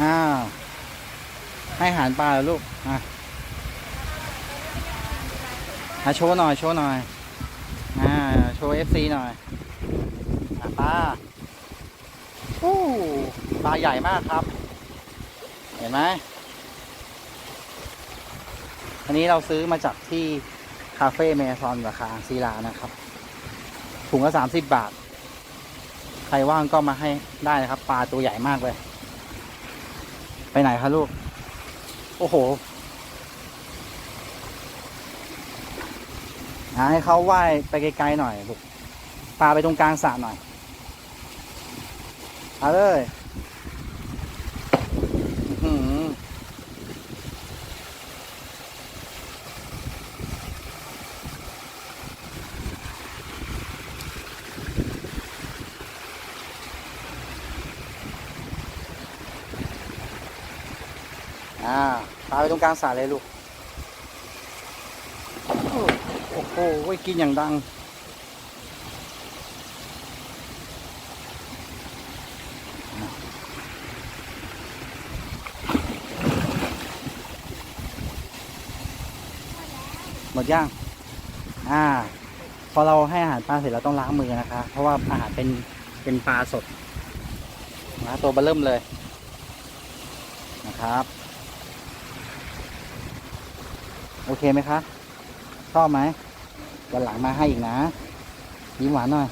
อ้าว ให้อาหารปลาเหรอลูก อะอะโชว์หน่อย โชว์หน่อย อ่า โชว์เอฟซีหน่อยอะปลาอู้ปลาใหญ่มากครับ เห็นไหม อันนี้เราซื้อมาจากที่คาเฟ่เมซอนราคาซีลานะครับ ถุงละสามสิบบาท ใครว่างก็มาให้ได้นะครับ ปลาตัวใหญ่มากเลย ไปไหนคะลูก โอ้โหหาให้เขาว่ายไปไกลๆหน่อยลูกปลาไปตรงกลางสระหน่อย เอาเลย อ่าปลาไปตรงกลางสระเลยลูก โอ้โหกินอย่างดัง หมดย่าง อ่า พอเราให้อาหารปลาเสร็จเราต้องล้างมือนะคะ เพราะว่าอาหารเป็นเป็นปลาสดนะตัวเบอเริ่มเลยนะครับ โอเคไหมคะชอบไหมวันหลังมาให้อีกนะยิ้มหวานหน่อย